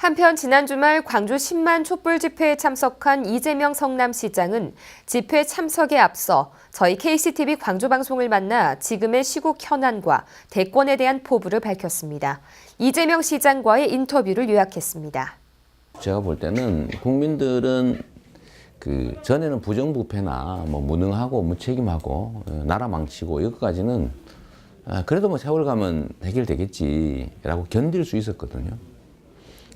한편 지난 주말 광주 10만 촛불 집회에 참석한 이재명 성남시장은 집회 참석에 앞서 저희 KCTV 광주 방송을 만나 지금의 시국 현안과 대권에 대한 포부를 밝혔습니다. 이재명 시장과의 인터뷰를 요약했습니다. 제가 볼 때는 국민들은 그 전에는 부정부패나 뭐 무능하고 무책임하고 어, 나라 망치고 이것까지는 아, 그래도 뭐 세월 가면 해결되겠지라고 견딜 수 있었거든요.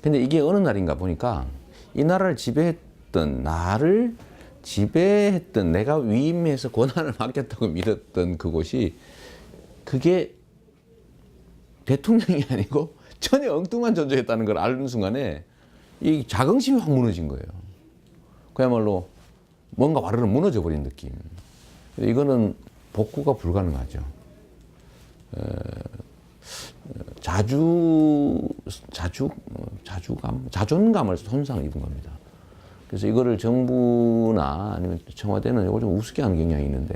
근데 이게 어느 날인가 보니까 이 나라를 지배했던 나를 지배했던 내가 위임해서 권한을 맡겼다고 믿었던 그곳이 그게 대통령이 아니고 전혀 엉뚱한 존재였다는 걸 아는 순간에 이 자긍심이 확 무너진 거예요. 그야말로 뭔가 와르르 무너져 버린 느낌. 이거는 복구가 불가능하죠. 에, 자주 자주 자주감 자존감을 손상 입은 겁니다. 그래서 이거를 정부나 아니면 청와대는 이걸 좀 우습게 하는 경향이 있는데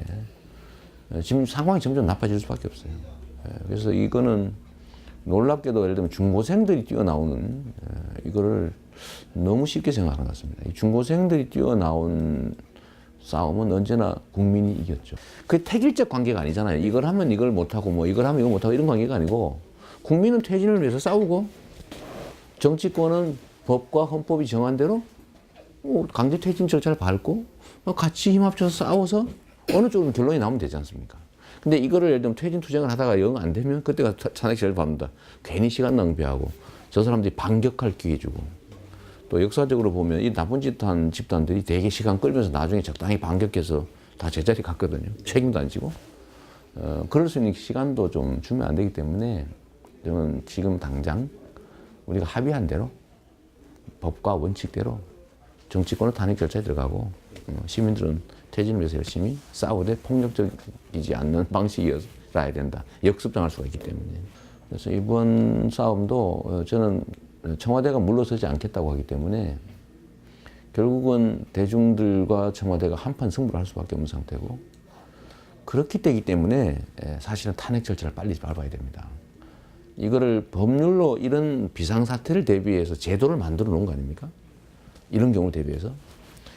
에, 지금 상황이 점점 나빠질 수밖에 없어요. 에, 그래서 이거는 놀랍게도 예를 들면 중고생들이 뛰어나오는 에, 이거를 너무 쉽게 생각하는 것 같습니다. 이 중고생들이 뛰어나온 싸움은 언제나 국민이 이겼죠. 그게 태길적 관계가 아니잖아요. 이걸 하면 이걸 못하고 뭐 이걸 하면 이걸 못하고 이런 관계가 아니고 국민은 퇴진을 위해서 싸우고 정치권은 법과 헌법이 정한 대로 뭐 강제 퇴진 절차를 밟고 뭐 같이 힘 합쳐서 싸워서 어느 쪽으로 결론이 나오면 되지 않습니까? 근데 이거를 예를 들면 퇴진 투쟁을 하다가 영 안 되면 그때가 탄핵시를 밟는다. 괜히 시간 낭비하고 저 사람들이 반격할 기회 주고 또 역사적으로 보면 이 나쁜 짓한 집단들이 되게 시간 끌면서 나중에 적당히 반격해서 다 제자리 갔거든요. 책임도 안 지고. 어, 그럴 수 있는 시간도 좀 주면 안 되기 때문에 저는 지금 당장 우리가 합의한 대로 법과 원칙대로 정치권은 탄핵 절차에 들어가고 어, 시민들은 퇴진을 위해서 열심히 싸우되 폭력적이지 않는 방식이어야 된다. 역습당할 수가 있기 때문에. 그래서 이번 싸움도 어, 저는 청와대가 물러서지 않겠다고 하기 때문에 결국은 대중들과 청와대가 한판 승부를 할 수밖에 없는 상태고 그렇기 때문에 에, 사실은 탄핵 절차를 빨리 밟아야 됩니다. 이거를 법률로 이런 비상사태를 대비해서 제도를 만들어 놓은 거 아닙니까? 이런 경우를 대비해서.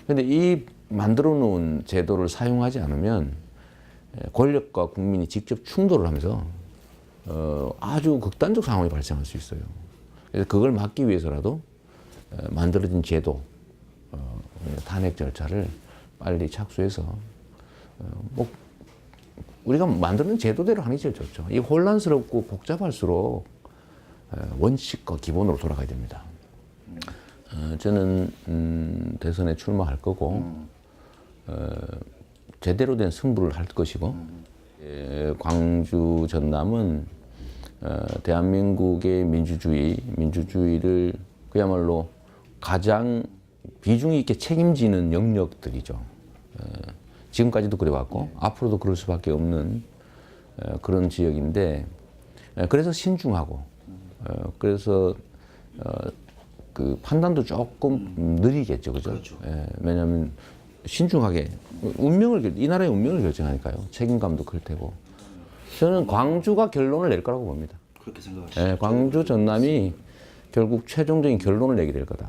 근데 이 만들어 놓은 제도를 사용하지 않으면 에, 권력과 국민이 직접 충돌을 하면서 어, 아주 극단적 상황이 발생할 수 있어요. 그래서 그걸 막기 위해서라도 어, 만들어진 제도, 어, 탄핵 절차를 빨리 착수해서 어, 뭐 우리가 만드는 제도대로 하는 게 제일 좋죠. 이 혼란스럽고 복잡할수록 어, 원칙과 기본으로 돌아가야 됩니다. 어, 저는 음, 대선에 출마할 거고 어, 제대로 된 승부를 할 것이고 예, 광주 전남은 어, 대한민국의 민주주의, 민주주의를 그야말로 가장 비중 있게 책임지는 영역들이죠. 어, 지금까지도 그래왔고 앞으로도 그럴 수밖에 없는 어, 그런 지역인데 어, 그래서 신중하고 어, 그래서 어, 그 판단도 조금 느리겠죠, 그죠? 예, 왜냐하면 신중하게 운명을 결- 이 나라의 운명을 결정하니까요. 책임감도 클 테고 저는 광주가 결론을 낼 거라고 봅니다. 그렇게 생각하시죠? 예, 광주 전남이 결국 최종적인 결론을 내게 될 거다.